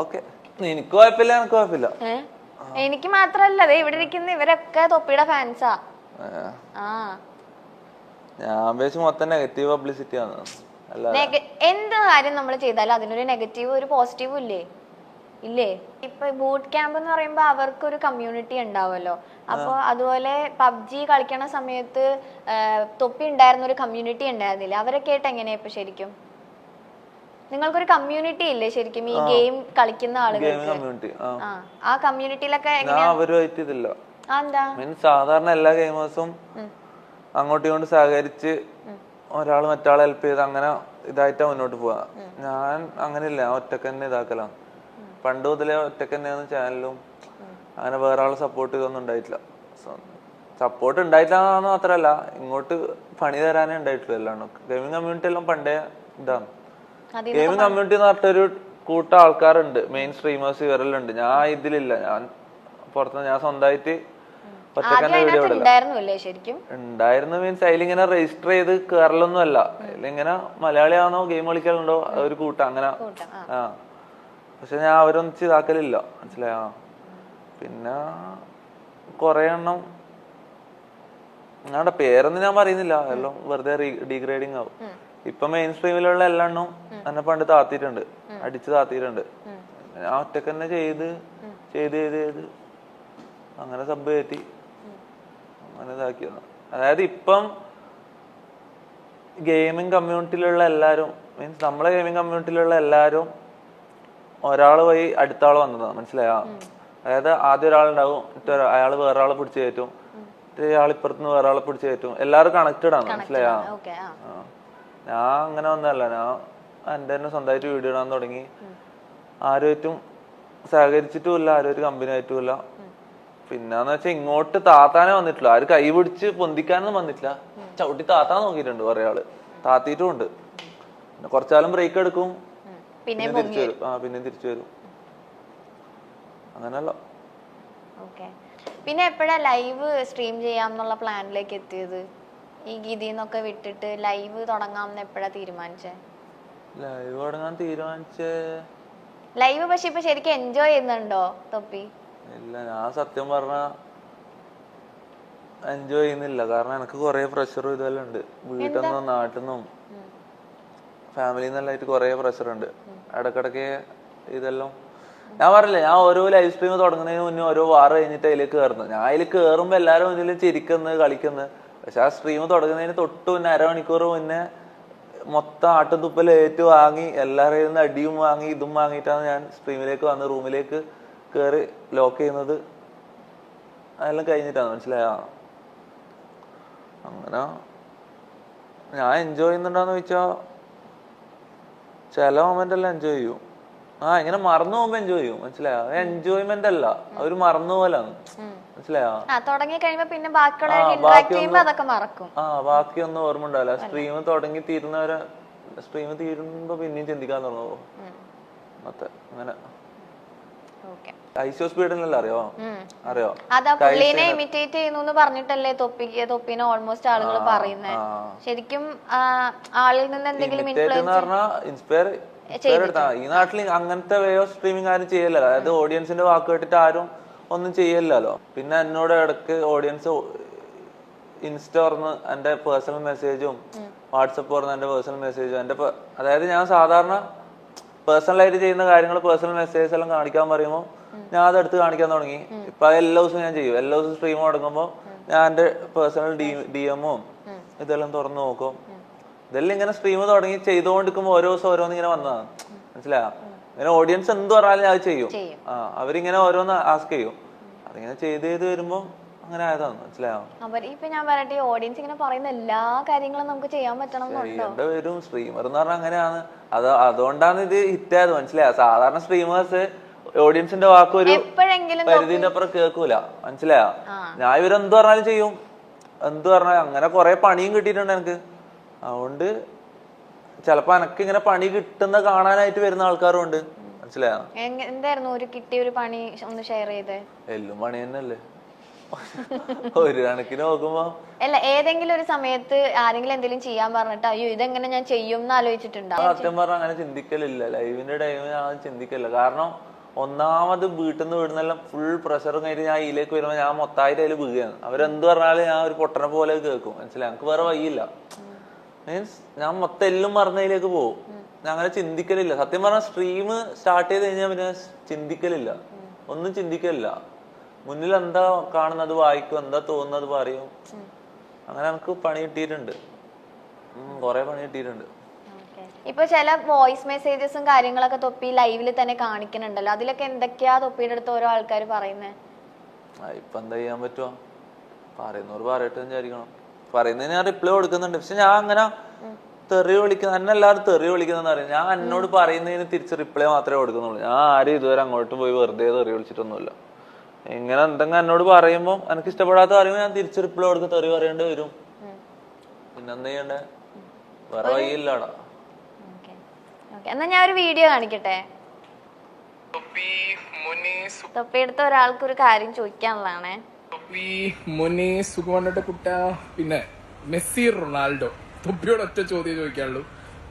Okay. എനിക്ക് കുഴപ്പമില്ല എനിക്ക് കുഴപ്പമില്ല. എനിക്ക് മാത്രല്ല ദേ ഇവിടെ ഇരിക്കുന്ന ഇവരൊക്കെ തൊപ്പിയുടെ ഫാൻസാ. ആ. ഞാൻ മൊത്തം നെഗറ്റീവ് പബ്ലിസിറ്റി ആണ്. അല്ല എന്ത് കാര്യം നമ്മൾ ചെയ്താലും അതിനൊരു നെഗറ്റീവ് ഒരു പോസിറ്റീവും ഇല്ലേ? ഇല്ലേ? ഇപ്പൊ ബൂട്ട് ക്യാമ്പ് എന്ന് പറയുമ്പോ അവർക്കൊരു കമ്മ്യൂണിറ്റി ഉണ്ടാവുമല്ലോ അപ്പൊ അതുപോലെ പബ്ജി കളിക്കണ സമയത്ത് തൊപ്പി ഉണ്ടായിരുന്ന ഒരു കമ്മ്യൂണിറ്റി ഉണ്ടായിരുന്നില്ല? അവരൊക്കെ ആയിട്ട് എങ്ങനെയാ ഇപ്പൊ ശരിക്കും? നിങ്ങൾക്കൊരു കമ്മ്യൂണിറ്റി ഇല്ലേ ശരിക്കും? ഈ ഗെയിം കളിക്കുന്ന ആളുകൾക്ക്? ആ. കമ്മ്യൂണിറ്റിയിലൊക്കെ അവരുമായിട്ട് ഇതില്ല. ആ മീൻസ് സാധാരണ എല്ലാ ഗെയിമേഴ്സും അങ്ങോട്ടും ഇങ്ങോട്ടും സഹകരിച്ച് ഒരാൾ മറ്റാളെ ഹെൽപ്പ് ചെയ്ത് അങ്ങനെ ഇതായിട്ടാ മുന്നോട്ട് പോവാ. ഞാൻ അങ്ങനെയില്ല ഇല്ല ഒറ്റയ്ക്ക് തന്നെ ഇതാക്കലാണ് പണ്ട് മുതലേ ഒറ്റയ്ക്ക് തന്നെയാണ് ചാനലും അങ്ങനെ വേറെ ആളെ സപ്പോർട്ട് ചെയ്തൊന്നും ഉണ്ടായിട്ടില്ല. സപ്പോർട്ട് ഉണ്ടായിട്ടില്ല മാത്രല്ല ഇങ്ങോട്ട് പണി തരാനേ ഉണ്ടായിട്ടുള്ളൂ എല്ലാം ഗെയിമിംഗ് കമ്മ്യൂണിറ്റി എല്ലാം പണ്ടേ ഇതാണ്. ഗെയിമിംഗ് കമ്മ്യൂണിറ്റി എന്ന് പറഞ്ഞിട്ടൊരു കൂട്ട ആൾക്കാരുണ്ട്. മെയിൻ സ്ട്രീമേഴ്സ് ഇവരെല്ലാം ഉണ്ട് ഞാൻ ഇതിലില്ല. ഞാൻ പുറത്ത് ഞാൻ സ്വന്തമായിട്ട് ഉണ്ടായിരുന്നു മീൻസ് അതിലിങ്ങനെ രജിസ്റ്റർ ചെയ്ത് കേറലൊന്നും അല്ല അതിലിങ്ങനെ മലയാളിയാണോ ഗെയിം കളിക്കലുണ്ടോ ഒരു കൂട്ടം. അങ്ങനെ ആ. ആ. പക്ഷെ ഞാൻ അവരൊന്നിച്ച് ഇതാക്കലില്ല. മനസ്സിലായോ? പിന്നെ കൊറേ എണ്ണം ഞങ്ങളുടെ പേരൊന്നും ഞാൻ പറയുന്നില്ല. എല്ലാം വെറുതെ ഡീഗ്രേഡിങ് ആവും. ഇപ്പൊ മെയിൻ സ്ട്രീമിലുള്ള എല്ലാ എണ്ണവും എന്നെ പണ്ട് താത്തിയിട്ടുണ്ട്. അടിച്ച് താത്തിയിട്ടുണ്ട്. ഞാൻ ഒറ്റയ്ക്ക് തന്നെ ചെയ്ത് ചെയ്ത് ചെയ്ത് ചെയ്ത് അങ്ങനെ സബ് കയറ്റി അങ്ങനെ ഇതാക്കിയതാണ് അതായത് ഇപ്പം ഗെയിമിംഗ് കമ്മ്യൂണിറ്റിയിലുള്ള എല്ലാവരും മീൻസ് നമ്മളെ ഗെയിമിംഗ് കമ്മ്യൂണിറ്റിയിലുള്ള എല്ലാവരും ഒരാൾ വഴി അടുത്ത ആൾ വന്നതാണ് മനസ്സിലായോ അതായത് ആദ്യം ഒരാളുണ്ടാവും അയാൾ വേറെ ആളെ പിടിച്ചു കയറ്റും. ഇയാൾ ഇപ്പുറത്തുനിന്ന് വേറെ ആളെ പിടിച്ചു കയറ്റും. എല്ലാവരും കണക്റ്റഡ് ആണ് മനസ്സിലായോ. ഞാൻ അങ്ങനെ വന്നതല്ല. ഞാൻ എന്റെ തന്നെ സ്വന്തമായിട്ട് വീഡിയോ ഇടാൻ തുടങ്ങി. ആരുമായിട്ടും സഹകരിച്ചിട്ടുമില്ല ആരും ഒരു കമ്പനി ആയിട്ടുമില്ല. പിന്നെന്ന് വെച്ചാൽ ഇങ്ങോട്ട് താത്താനെ വന്നിട്ടില്ല. ആര് കൈ പിടിച്ച് പൊന്തിക്കാനൊന്നും വന്നിട്ടില്ല. ചവിട്ടി താത്താൻ നോക്കിയിട്ടുണ്ട് കുറെ ആൾ. താത്തിയിട്ടും ഉണ്ട്. പിന്നെ കുറച്ചാലും ബ്രേക്ക് എടുക്കും. പിന്നെ തിരിച്ചു വരും. ആ പിന്നെ തിരിച്ചു വരും. അങ്ങനല്ല പിന്നെ എപ്പോഴാ ലൈവ് സ്ട്രീം ചെയ്യാന്നുള്ള പ്ലാനിലേക്ക് എത്തിയത്? ഈ ഗീതിന്നൊക്കെ വിട്ടിട്ട് ലൈവ് തുടങ്ങാം എന്ന് എപ്പോഴാ തീരുമാനിച്ചേ? ലൈവ് തുടങ്ങാൻ തീരുമാനിച്ചേ. ലൈവ് പക്ഷെ ഇപ്പൊ ശരിക്കും എൻജോയ് ചെയ്യുന്നുണ്ടോ തൊപ്പി? ഇല്ല ഞാൻ സത്യം പറഞ്ഞ എൻജോയ് ചെയ്യുന്നില്ല. കാരണം എനിക്ക് കുറെ പ്രഷറും ഇതെല്ലാം ഉണ്ട്. വീട്ടിൽ നിന്നും നാട്ടിൽ നിന്നും ഫാമിലിയിൽ നിന്നെല്ലായിട്ട് കുറെ പ്രഷർ ഉണ്ട്. ഇടക്കിടക്ക് ഇതെല്ലാം ഞാൻ പറഞ്ഞില്ലേ ഞാൻ ഓരോ ലൈവ് സ്ട്രീം തുടങ്ങുന്നതിന് മുന്നേ ഓരോ വാർ കഴിഞ്ഞിട്ട് അതിലേക്ക് കയറുന്നു. ഞാൻ അതിൽ കയറുമ്പോ എല്ലാവരും ഇതിൽ ചിരിക്കുന്നത് കളിക്കുന്നത് പക്ഷെ ആ സ്ട്രീം തുടങ്ങുന്നതിന് തൊട്ട് മുന്നേ അരമണിക്കൂർ മുന്നേ മൊത്തം ആട്ടുതുപ്പൽ ഏറ്റു വാങ്ങി എല്ലാവരെയും നിന്ന് അടിയും വാങ്ങി ഇതും വാങ്ങിയിട്ടാണ് ഞാൻ സ്ട്രീമിലേക്ക് വന്ന് റൂമിലേക്ക് കയറി ലോക്ക് ചെയ്യുന്നത്. അതെല്ലാം കഴിഞ്ഞിട്ടാണ് മനസ്സിലായ? അങ്ങനെ. ഞാൻ എൻജോയ് ചെയ്യുന്നുണ്ടോന്ന് ചോദിച്ചാ ചില മൊമെന്റ് എല്ലാം എൻജോയ് ചെയ്യും. ആ ഇങ്ങനെ മറന്നു പോകുമ്പോ എൻജോയ് ചെയ്യും. മനസ്സിലായോ? എൻജോയ്മെന്റ് അല്ല. അവർ മറന്നു പോലാണ്. മനസ്സിലായോ? തുടങ്ങി കഴിയുമ്പോ പിന്നെ ആ, ബാക്കിയൊന്നും- ഓർമ്മ ഉണ്ടാവില്ല. സ്ട്രീം തുടങ്ങി തീരുന്നവരെ സ്ട്രീം തീരുമ്പോ പിന്നെയും ചിന്തിക്കാൻ തുടങ്ങുമോ മൊത്തം അങ്ങനെ ഐസോ സ്പീഡിനല്ല അറിയോ? അറിയോ? അതാ പുള്ളീനെ ഇമിറ്റേറ്റ് ചെയ്യുന്നു പറഞ്ഞിട്ടല്ലേ തൊപ്പിക്ക് തൊപ്പിനെ ഓൾമോസ്റ്റ് ആളുകൾ പറയുന്നത് ശരിക്കും ആളിൽ നിന്ന് എന്തെങ്കിലും ഇൻസ്പയർ ഈ നാട്ടിൽ അങ്ങനത്തെ വേ ഓഫ് സ്ട്രീമിംഗ് ആരും ചെയ്യല്ലോ അതായത് ഓഡിയൻസിന്റെ വാക്ക് കേട്ടിട്ട് ആരും ഒന്നും ചെയ്യല്ലോ പിന്നെ എന്നോട് ഇടയ്ക്ക് ഓഡിയൻസ് ഇൻസ്റ്റ തുറന്ന് എന്റെ പേഴ്സണൽ മെസ്സേജും വാട്സപ്പ് തുറന്ന് എന്റെ പേഴ്സണൽ മെസ്സേജും എന്റെ അതായത് ഞാൻ സാധാരണ പേഴ്സണലായിട്ട് ചെയ്യുന്ന കാര്യങ്ങൾ പേഴ്സണൽ മെസ്സേജസ് എല്ലാം കാണിക്കാൻ പറയുമ്പോൾ ഞാൻ അതെടുത്ത് കാണിക്കാൻ തുടങ്ങി. ഇപ്പൊ എല്ലാ ദിവസവും ഞാൻ ചെയ്യും. എല്ലാ ദിവസവും സ്ട്രീം തുടങ്ങുമ്പോൾ ഞാൻ എന്റെ പേഴ്സണൽ ഡി ഡി എമ്മും ഇതെല്ലാം തുറന്നു നോക്കും. ഇതെല്ലാം ഇങ്ങനെ സ്ട്രീം തുടങ്ങി ചെയ്തുകൊണ്ടിരിക്കുമ്പോൾ ഓരോ ദിവസം ഓരോന്ന് ഇങ്ങനെ വന്നതാണ് മനസ്സിലായോ? ഇങ്ങനെ ഓഡിയൻസ് എന്ത് പറഞ്ഞാലും അത് ചെയ്യും. ആ അവരിങ്ങനെ ഓരോന്ന് ആസ്ക് ചെയ്യും. അതിങ്ങനെ ചെയ്ത് ചെയ്ത് വരുമ്പോ അങ്ങനെ ആയതാണ് മനസ്സിലായോ? ഞാൻ പറയട്ടെ ഓഡിയൻസ് ഇങ്ങനെ പറയുന്ന എല്ലാ കാര്യങ്ങളും നമുക്ക് ചെയ്യാൻ പറ്റണം വരും. സ്ട്രീമർ എന്ന് പറഞ്ഞാൽ അങ്ങനെയാണ്. അത് അതുകൊണ്ടാണ് ഇത് ഹിറ്റ് ആയത്. മനസ്സിലായോ? സാധാരണ സ്ട്രീമേഴ്സ് ഓഡിയൻസിന്റെ വാക്ക് ഒരു പരിധിന്റെ അപ്പുറം കേൾക്കൂല. മനസ്സിലായോ? ഞാൻ ഇവരെന്ത് പറഞ്ഞാലും ചെയ്യും. എന്ത് പറഞ്ഞാലും അങ്ങനെ കൊറേ പണിയും കിട്ടിയിട്ടുണ്ട് എനിക്ക്. അതുകൊണ്ട് ചിലപ്പോ എനക്ക് ഇങ്ങനെ പണി കിട്ടുന്ന കാണാനായിട്ട് വരുന്ന ആൾക്കാരും ഉണ്ട് മനസ്സിലായോ എന്തായിരുന്നു ഒരു കിട്ടിയ ഒരു പണി ഒന്ന് ഷെയർ ചെയ്തേ? എല്ലും പണി തന്നെയല്ലേ. ഒരു കണക്കിന് നോക്കുമ്പോ അല്ല ഏതെങ്കിലും ഒരു സമയത്ത് ആരെങ്കിലും എന്തെങ്കിലും ചെയ്യാൻ പറഞ്ഞിട്ട് അയ്യോ ഇതെങ്ങനെ ഞാൻ ചെയ്യും എന്ന് ആലോചിച്ചിട്ടുണ്ടോ? സത്യം പറഞ്ഞ അങ്ങനെ ചിന്തിക്കലില്ല. ലൈവിന്റെ ടൈമിൽ ഞാൻ ചിന്തിക്കലില്ല. കാരണം ഒന്നാമത് വീട്ടിൽ നിന്ന് വീടുന്നെല്ലാം ഫുൾ പ്രഷറും കഴിഞ്ഞ് ഞാൻ ഇതിലേക്ക് വരുമ്പോൾ ഞാൻ മൊത്തമായിട്ട് അതിൽ വീഴുകയാണ്. അവരെന്ത് പറഞ്ഞാലും ഞാൻ ഒരു പൊട്ടനെ പോലെ കേൾക്കും. മനസ്സിലായി? എനിക്ക് വേറെ വഴിയില്ല. മീൻസ് ഞാൻ മൊത്തം എല്ലാം മറന്നതിലേക്ക് പോകും. ഞാൻ അങ്ങനെ ചിന്തിക്കലില്ല. സത്യം പറഞ്ഞാൽ സ്ട്രീം സ്റ്റാർട്ട് ചെയ്ത് കഴിഞ്ഞാൽ പിന്നെ ചിന്തിക്കലില്ല. ഒന്നും ചിന്തിക്കലില്ല. മുന്നിൽ എന്താ കാണുന്നത് വായിക്കും. എന്താ തോന്നുന്നത് പറയും. അങ്ങനെ നമുക്ക് പണി കിട്ടിയിട്ടുണ്ട്. കൊറേ പണി കിട്ടിയിട്ടുണ്ട്. ഇപ്പൊ ചില വോയിസ് മെസ്സേജസും കാര്യങ്ങളൊക്കെ തൊപ്പി ലൈവിൽ തന്നെ കാണിക്കുന്നുണ്ടല്ലോ. അതിലൊക്കെ എന്തൊക്കെയാ തൊപ്പിയുടെ അടുത്ത് ഓരോ ആൾക്കാർ പറയുന്നത് ഇപ്പൊ എന്താ ചെയ്യാൻ പറ്റുമോ പറയുന്നവർ പറയട്ടെ വിചാരിക്കണം. പറയുന്നതിന് ഞാൻ റിപ്ലൈ കൊടുക്കുന്നുണ്ട്. പക്ഷെ ഞാൻ അങ്ങനെ തെറി വിളിക്കുന്ന എന്നെ എല്ലാവരും തെറി വിളിക്കുന്ന അറിയാം ഞാൻ എന്നോട് പറയുന്നതിന് തിരിച്ച് റിപ്ലൈ മാത്രമേ കൊടുക്കുന്നുള്ളൂ. ഞാൻ ആരും ഇതുവരെ അങ്ങോട്ട് പോയി വെറുതെ തെറി വിളിച്ചിട്ടൊന്നുമില്ല. ഇങ്ങനെ എന്തെങ്കിലും എന്നോട് പറയുമ്പോൾ എനിക്ക് ഇഷ്ടപ്പെടാത്ത പറയുമ്പോൾ ഞാൻ തിരിച്ച് റിപ്ലൈ കൊടുക്കും തെറി പറയേണ്ടി വരും. പിന്നെന്താ ചെയ്യണ്ടേ? വേറെ വഴിയില്ലടാ. ഓക്കെ. ഓക്കെ. എന്നാ ഞാൻ ഒരു വീഡിയോ കാണിക്കട്ടെ? തൊപ്പി മുനി സു- തൊപ്പി എടുത്ത ഒരാൾക്ക് ഒരു കാര്യം ചോദിക്കാനുള്ളതാണേ. തൊപ്പി മുനി സുഖമായിട്ട് കുട്ട പിന്നെ മെസ്സി റൊണാൾഡോ. തൊപ്പിയോട് ഒറ്റ ചോദ്യം ചോദിക്കാനുള്ളൂ.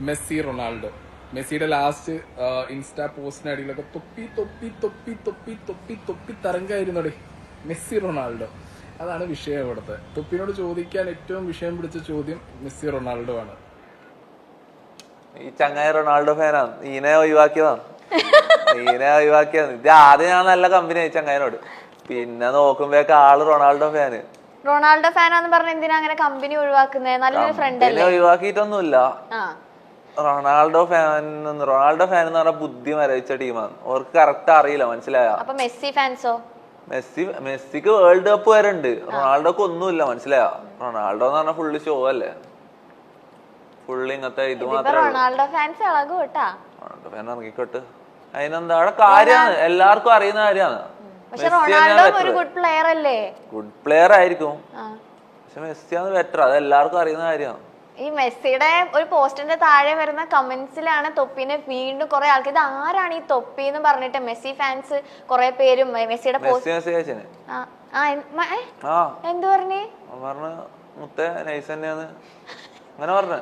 Messi Ronaldo. മെസ്സിയുടെ ലാസ്റ്റ് ഇൻസ്റ്റാ പോസ്റ്റിന് അടിയിലൊക്കെ തൊപ്പി തൊപ്പി തൊപ്പി തൊപ്പി തൊപ്പി തൊപ്പി തരംഗായിരുന്നോടെ. Messi Ronaldo. അതാണ് വിഷയം ഇവിടുത്തെ. തൊപ്പിനോട് ചോദിക്കാൻ ഏറ്റവും വിഷയം പിടിച്ച ചോദ്യം മെസ്സി റൊണാൾഡോ ആണ്. ഈ ചങ്ങായി റൊണാൾഡോ ഫാനാണ്. ഈനെ ഒഴിവാക്കിയതാണ്. ഈനെ ഒഴിവാക്കിയതാണ്. ഇത് ആദ്യം ഞാൻ നല്ല കമ്പനി ചങ്ങായിനോട്. പിന്നെ നോക്കുമ്പോഴേക്ക് ആൾ റൊണാൾഡോ ഫാന് റൊണാൾഡോ ഫാനാന്ന് പറഞ്ഞ എന്തിനാ അങ്ങനെ കമ്പനി ഒഴിവാക്കുന്നത് നല്ലൊരു ഫ്രണ്ട് അല്ലേ? ഒഴിവാക്കിയിട്ടൊന്നുമില്ല. റൊണാൾഡോ ഫാൻ റൊണാൾഡോ ഫാൻ എന്ന് പറഞ്ഞാൽ ബുദ്ധി മരവിച്ച ടീമാണ് അവർക്ക് കറക്റ്റ് അറിയില്ല മനസ്സിലായ? അപ്പൊ മെസ്സി ഫാൻസോ മെസ്സി മെസ്സിക്ക് വേൾഡ് കപ്പ് വരെ ഉണ്ട്. റൊണാൾഡോക്ക് ഒന്നുമില്ല മനസ്സിലായ? റൊണാൾഡോ എന്ന് പറഞ്ഞാൽ ഫുള്ള് ഷോ അല്ലേ? ഫുള്ള് ഇങ്ങനത്തെ ഇത് മാത്രമേ റൊണാൾഡോ ഫാൻസ് ഇളകും കേട്ടാ. റൊണാൾഡോ ഫാൻ ഇറങ്ങിക്കോട്ടെ. അതിനെന്താ? അവിടെ കാര്യമാണ്. എല്ലാവർക്കും അറിയുന്ന കാര്യമാണ്. പക്ഷെ റൊണാൾഡോ ഒരു ഗുഡ് പ്ലെയർ അല്ലേ? ഗുഡ് പ്ലെയർ ആയിരിക്കും. പക്ഷെ മെസ്സിയാണ് ബെറ്റർ അത് എല്ലാവർക്കും അറിയുന്ന കാര്യമാണ് ഈ മെസ്സിയുടെ ഒരു പോസ്റ്റിന്റെ താഴെ വരുന്ന കമന്റ്സിലാണ് തൊപ്പിനെ വീണ്ടും കുറെ ആൾക്ക് ഇത് ആരാണ് ഈ തൊപ്പി എന്ന് പറഞ്ഞിട്ട് മെസ്സി ഫാൻസ് കുറെ പേരും മെസ്സിയുടെ പോസ്റ്റ് എന്ത് പറഞ്ഞേ? അങ്ങനെ പറഞ്ഞു.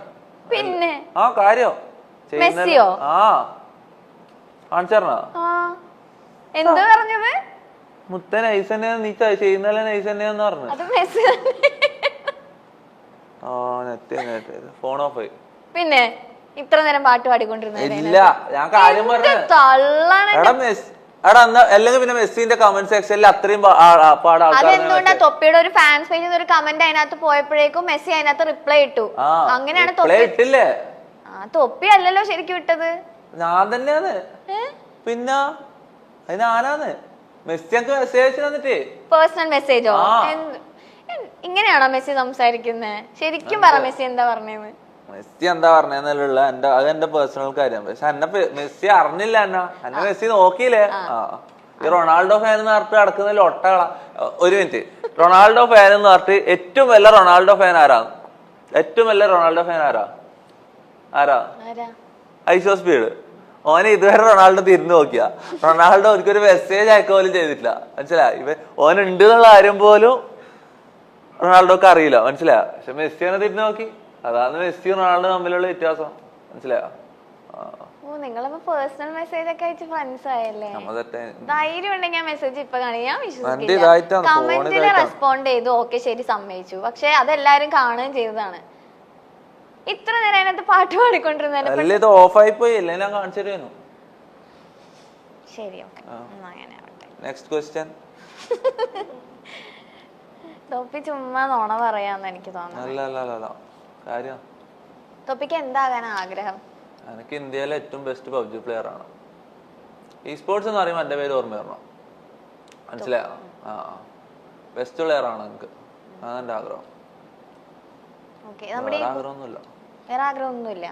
പിന്നെ? ആ കാര്യോ. മെസ്സിയോ? ആ. എന്ത് പറഞ്ഞത്? മുത്ത നൈസ് നീ ചെ- ചെയ്യുന്നതല്ലേ നൈസ് തന്നെയാന്ന് പറഞ്ഞു. അത് മെസ്സി തന്നെ. ആ നെറ്റ് നെറ്റ് ഫോൺ ഓഫ് ആയി. പിന്നെ ഇത്ര നേരം പാട്ട് പാടിക്കൊണ്ടിരുന്നത് ഇല്ല ഞാൻ കാര്യം പറഞ്ഞു എടാ മെസ് എടാ എന്നാ അല്ലെങ്കിൽ പിന്നെ മെസ്സിന്റെ കമന്റ് സെക്ഷനിൽ അത്രയും പാ- ആ- ആ- പാട് ആൾക്കാർ അതെന്തുകൊണ്ടാ തൊപ്പിയുടെ ഒരു ഫാൻസ് പേജിൽ ഒരു കമന്റ് അതിനകത്ത് പോയപ്പോഴേക്കും മെസ്സി അതിനകത്ത് റിപ്ലൈ ഇട്ടു. ആ അങ്ങനെയാണ് reply തൊപ്പി ഇട്ടില്ലേ? ആ തൊപ്പി അല്ലല്ലോ ശരിക്കും ഇട്ടത്. ഞാൻ തന്നെയാന്ന് ഏ? പിന്നെ അത് ഞാനാന്ന് മെസ്സി എനിക്ക് മെസ്സേജ് അയച്ചു പേഴ്സണൽ മെസ്സേജോ. ഇങ്ങനെയാണോ മെസ്സി സംസാരിക്കുന്നത് ശരിക്കും പറ മെസ്സി എന്താ പറഞ്ഞത് മെസ്സി എന്താ പറഞ്ഞെന്നുള്ള എന്റെ അത് എന്റെ പേഴ്സണൽ കാര്യം. പക്ഷെ എന്നെ മെസ്സി അറിഞ്ഞില്ല എന്നാ. എന്നെ മെസ്സി നോക്കിയില്ലേ? ഈ റൊണാൾഡോ ഫാൻ എന്ന് പറഞ്ഞിട്ട് നടക്കുന്ന ലൊട്ടകള ഒരു മിനിറ്റ് റൊണാൾഡോ ഫാൻ എന്ന് പറഞ്ഞിട്ട് ഏറ്റവും വലിയ റൊണാൾഡോ ഫാൻ ആരാ? ഏറ്റവും വലിയ റൊണാൾഡോ ഫാൻ ആരാ? ആരാ? IShowSpeed. ഓനെ ഇതുവരെ റൊണാൾഡോ തിരിഞ്ഞു നോക്കിയ. റൊണാൾഡോ എനിക്കൊരു മെസ്സേജ് അയക്കുക പോലും ചെയ്തിട്ടില്ല. മനസ്സിലായി? ഇവ ഓനുണ്ട് എന്നുള്ള കാര്യം പോലും റൊണാൾഡോക്ക് അറിയില്ല. മനസ്സിലായ? പക്ഷെ മെസ്സിനെ തിരിഞ്ഞു നോക്കി. അതാണ് മെസ്സി റൊണാൾഡോ തമ്മിലുള്ള വ്യത്യാസം. മനസ്സിലായോ? നിങ്ങളിപ്പോ പേഴ്സണൽ മെസ്സേജ് ഒക്കെ അയച്ച് ഫ്രണ്ട്സ് ആയല്ലേ? ധൈര്യം ഉണ്ടെങ്കിൽ ആ മെസ്സേജ് ഇപ്പൊ കാണി. ഞാൻ എന്റെ കമന്റിൽ റെസ്പോണ്ട് ചെയ്തു. ഓക്കെ ശരി സമ്മതിച്ചു. പക്ഷെ അതെല്ലാരും കാണുകയും ചെയ്തതാണ്. ഇത്ര നേരം അതിനകത്ത് പാട്ട് പാടിക്കൊണ്ടിരുന്നതിന് അല്ല ഇത് ഓഫായി പോയി അല്ലേ ഞാൻ കാണിച്ചു തരുന്നു ശരി ഓക്കെ. അങ്ങനെ നെക്സ്റ്റ് ക്വസ്റ്റ്യൻ തൊപ്പി ചുമ്മാ നോണ പറയാന്ന് എനിക്ക് തോന്നുന്നു. കാര്യം? തൊപ്പിക്ക് എന്താകാൻ ആഗ്രഹം? എനിക്ക് ഇന്ത്യയിലെ ഏറ്റവും ബെസ്റ്റ് പബ്ജി പ്ലെയർ ആണ്. ഈ സ്പോർട്സ് എന്ന് പറയുമ്പോൾ എന്റെ പേര് ഓർമ്മ വരണം. മനസ്സിലായോ? ആ ബെസ്റ്റ് പ്ലെയർ ആണ് എനിക്ക്. അതാണ് എന്റെ ആഗ്രഹം. ആഗ്രഹമൊന്നുമില്ല. വേറെ ആഗ്രഹമൊന്നുമില്ല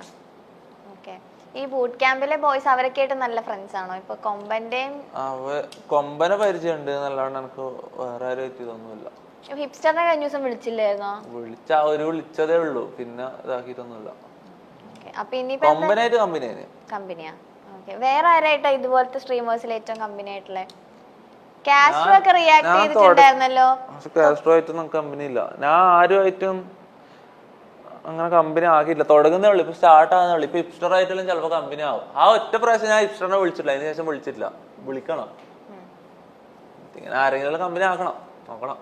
ഓക്കെ ഈ ബൂട്ട് ക്യാമ്പിലെ ബോയ്സ് അവരൊക്കെ ആയിട്ട് നല്ല ഫ്രണ്ട്സ് ആണോ? ഇപ്പൊ കൊമ്പന്റെയും കൊമ്പനെ പരിചയമുണ്ട് നല്ലോണം എനിക്ക് വേറെ ആരും എത്തിയതൊന്നുമില്ല ഹിപ്സ്റ്ററിനെ കഴിഞ്ഞ ദിവസം വിളിച്ചില്ലായിരുന്നോ? വിളിച്ച ഒരു വിളിച്ചതേ ഉള്ളൂ. പിന്നെ ഇതാക്കിയിട്ടൊന്നുമില്ല. അപ്പൊ ഇനിയിപ്പോ കമ്പനിയായിട്ട് കമ്പനിയാണ് കമ്പനിയാ? ഓക്കെ വേറെ ആരായിട്ടാ ഇതുപോലത്തെ സ്ട്രീമേഴ്സിൽ ഏറ്റവും കമ്പനി ആയിട്ടുള്ള കാസ്ട്രോ ഒക്കെ റിയാക്ട് ചെയ്തിട്ടുണ്ടായിരുന്നല്ലോ? കാസ്ട്രോ ആയിട്ടൊന്നും കമ്പനി ഇല്ല ഞാൻ ആരുമായിട്ടും അങ്ങനെ കമ്പനി ആകില്ല തുടങ്ങുന്നേ ഉള്ളൂ. ഇപ്പൊ സ്റ്റാർട്ട് ആകുന്നേ ഉള്ളൂ. ഇപ്പൊ ഇപ്സ്റ്റർ ആയിട്ടെല്ലാം ചിലപ്പോ കമ്പനി ആവും. ആ ഒറ്റ പ്രാവശ്യം ഞാൻ ഇപ്സ്റ്ററിനെ വിളിച്ചിട്ടില്ല. അതിന് ശേഷം വിളിച്ചിട്ടില്ല. വിളിക്കണം. ഇങ്ങനെ ആരെങ്കിലും കമ്പനി ആക്കണം. നോക്കണം.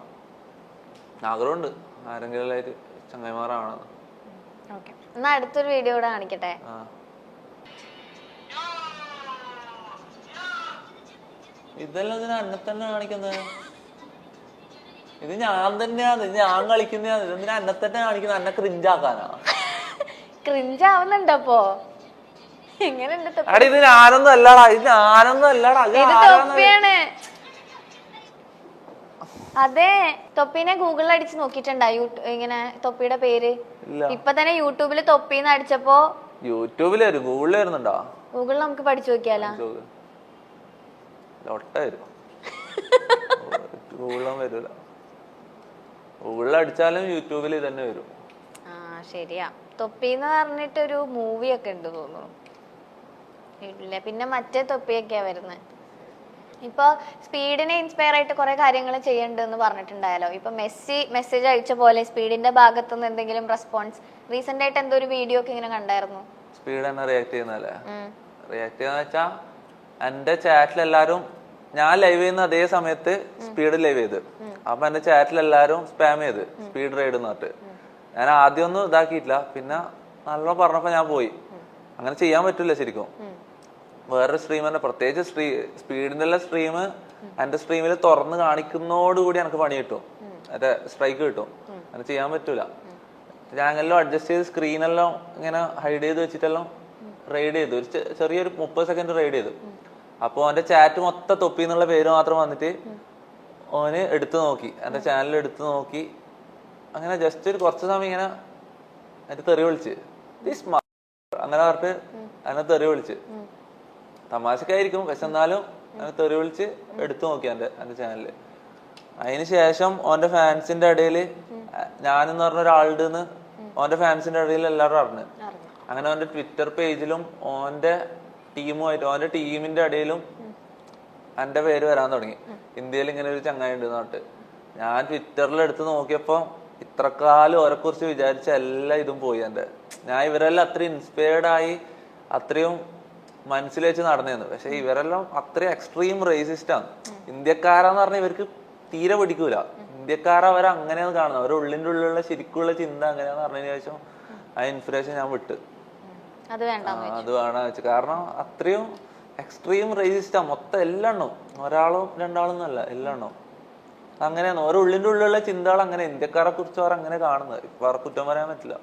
ആഗ്രഹമുണ്ട്. ആരെങ്കിലും ചങ്ങായിമാറാവണം എന്നാ അടുത്തൊരു വീഡിയോ കൂടെ കാണിക്കട്ടെ. ഇതെല്ലാം ഇതിന് അന്നെ തന്നെ കാണിക്കുന്നത് ഇത് ഞാൻ തന്നെയാണ് ഇത് ഞാൻ കളിക്കുന്നതാണ് ഇതെന്തിനാ എന്നെ തന്നെ കാണിക്കുന്ന എന്നെ ക്രിഞ്ചാക്കാനാ ക്രിഞ്ച് ആവുന്നുണ്ടപ്പോ എങ്ങനെയുണ്ട് തൊപ്പി? അടി ഇത് ഞാനൊന്നും അല്ലടാ ഇത് ഞാനൊന്നും അല്ലടാ ഇത്? തൊപ്പിയാണ്. അതെ തൊപ്പിനെ ഗൂഗിളിൽ അടിച്ച് നോക്കിയിട്ടുണ്ടാ ഇങ്ങനെ തൊപ്പിയുടെ പേര്? ഇപ്പൊ തന്നെ യൂട്യൂബിൽ തൊപ്പിന്ന് അടിച്ചപ്പോ യൂട്യൂബിൽ വരും ഗൂഗിളിൽ വരുന്നുണ്ടോ? ഗൂഗിളിൽ നമുക്ക് പഠിച്ചു നോക്കിയാലോ? ഗൂഗിളും വരൂല. ഗൂഗിളിൽ അടിച്ചാലും യൂട്യൂബിൽ തന്നെ വരും. ആ ശരിയാ. തൊപ്പിന്ന് പറഞ്ഞിട്ടൊരു മൂവി ഒക്കെ ഉണ്ട് തോന്നുന്നു. ഇല്ല പിന്നെ മറ്റേ തൊപ്പിയൊക്കെയാ വരുന്നത് ഇപ്പൊ സ്പീഡിനെ ഇൻസ്പയർ ആയിട്ട് കുറെ കാര്യങ്ങൾ ചെയ്യണ്ടെന്ന് പറഞ്ഞിട്ടുണ്ടായാലോ ഇപ്പൊ മെസ്സി മെസ്സേജ് അയച്ച പോലെ സ്പീഡിന്റെ ഭാഗത്തു നിന്ന് എന്തെങ്കിലും റെസ്പോൺസ് റീസെന്റ് ആയിട്ട് എന്തോ ഒരു വീഡിയോ ഒക്കെ ഇങ്ങനെ കണ്ടായിരുന്നു. സ്പീഡ് തന്നെ റിയാക്ട് ചെയ്യുന്നല്ലേ. റിയാക്ട് ചെയ്യുന്ന വെച്ചാ എന്റെ ചാറ്റിൽ എല്ലാരും ഞാൻ ലൈവ് ചെയ്യുന്ന അതേ സമയത്ത് സ്പീഡ് ലൈവ് ചെയ്ത്. അപ്പൊ എന്റെ ചാറ്റിൽ എല്ലാരും സ്പാം ചെയ്ത്. സ്പീഡ് റൈഡ് എന്നിട്ട് ഞാൻ ആദ്യം ഒന്നും ഇതാക്കിയിട്ടില്ല. പിന്നെ നല്ലോണം പറഞ്ഞപ്പോ ഞാൻ പോയി. അങ്ങനെ ചെയ്യാൻ പറ്റില്ല ശരിക്കും. വേറൊരു സ്ട്രീമറിന്റെ പ്രത്യേകിച്ച് സ്ട്രീ സ്പീഡിന്റെ എല്ലാം സ്ട്രീം എന്റെ സ്ട്രീമിൽ തുറന്ന് കാണിക്കുന്നതോടുകൂടി എനിക്ക് പണി കിട്ടും. മറ്റേ സ്ട്രൈക്ക് കിട്ടും. അങ്ങനെ ചെയ്യാൻ പറ്റൂല. ഞാനെല്ലാം അഡ്ജസ്റ്റ് ചെയ്ത് സ്ക്രീനെല്ലാം ഇങ്ങനെ ഹൈഡ് ചെയ്ത് വെച്ചിട്ടെല്ലാം റൈഡ് ചെയ്തു. ഒരു ചെറിയൊരു മുപ്പത് സെക്കൻഡ് റൈഡ് ചെയ്തു. അപ്പോൾ അവന്റെ ചാറ്റ് മൊത്തം തൊപ്പി എന്നുള്ള പേര് മാത്രം വന്നിട്ട് ഓന് എടുത്തു നോക്കി. എന്റെ ചാനൽ എടുത്തു നോക്കി. അങ്ങനെ ജസ്റ്റ് ഒരു കുറച്ച് സമയം ഇങ്ങനെ എന്നിട്ട് തെറി വിളിച്ച്. ദിസ് അങ്ങനെ പറഞ്ഞിട്ട് അതിനെ തെറി വിളിച്ച്. തമാശക്കായിരിക്കും പക്ഷെ എന്നാലും അങ്ങനെ തെറി വിളിച്ച് എടുത്തു നോക്കി എന്റെ എന്റെ ചാനലിൽ അതിന് ശേഷം ഓന്റെ ഫാൻസിന്റെ ഇടയിൽ ഞാനെന്ന് പറഞ്ഞ ഒരാളുടെ ഓന്റെ ഫാൻസിന്റെ ഇടയിൽ എല്ലാവരും അറിഞ്ഞു. അങ്ങനെ ഓന്റെ ട്വിറ്റർ പേജിലും ഓന്റെ ടീമുമായിട്ട് അവന്റെ ടീമിന്റെ ഇടയിലും എന്റെ പേര് വരാൻ തുടങ്ങി. ഇന്ത്യയിൽ ഇങ്ങനെ ഒരു ചങ്ങായി ഉണ്ട് നോട്ട്. ഞാൻ ട്വിറ്ററിൽ എടുത്ത് നോക്കിയപ്പോ ഇത്രക്കാലം ഓരെ കുറിച്ച് വിചാരിച്ച എല്ലാ ഇതും പോയി എന്റെ. ഞാൻ ഇവരെല്ലാം അത്രയും ഇൻസ്പയർഡ് ആയി അത്രയും മനസ്സിൽ വെച്ച് നടന്നിരുന്നു പക്ഷെ ഇവരെല്ലാം അത്രയും എക്സ്ട്രീം റേസിസ്റ്റ് ആണ്. ഇന്ത്യക്കാരാന്ന് പറഞ്ഞാൽ ഇവർക്ക് തീരെ പിടിക്കൂല. ഇന്ത്യക്കാരെ അവർ അങ്ങനെയാണ് കാണുന്നത്. അവരുടെ ഉള്ളിന്റെ ഉള്ളിലുള്ള ശരിക്കുള്ള ചിന്ത അങ്ങനെയാന്ന് പറഞ്ഞതിന് ശേഷം ആ ഇൻസ്പിറേഷൻ ഞാൻ വിട്ട്. അത് വേണം വെച്ച്. കാരണം അത്രയും എക്സ്ട്രീം റേസിസ്റ്റാ മൊത്തം എല്ലാണ്ണും. ഒരാളും രണ്ടാളും അല്ല എല്ലാണ്ണും. അങ്ങനെയാണ്. ഓരോ ഉള്ളിന്റെ ഉള്ളിലുള്ള ചിന്തകൾ അങ്ങനെ ഇന്ത്യക്കാരെ കുറിച്ച് അവർ അങ്ങനെ കാണുന്നത്. ഇപ്പൊ അവർക്ക് കുറ്റം പറയാൻ പറ്റില്ല.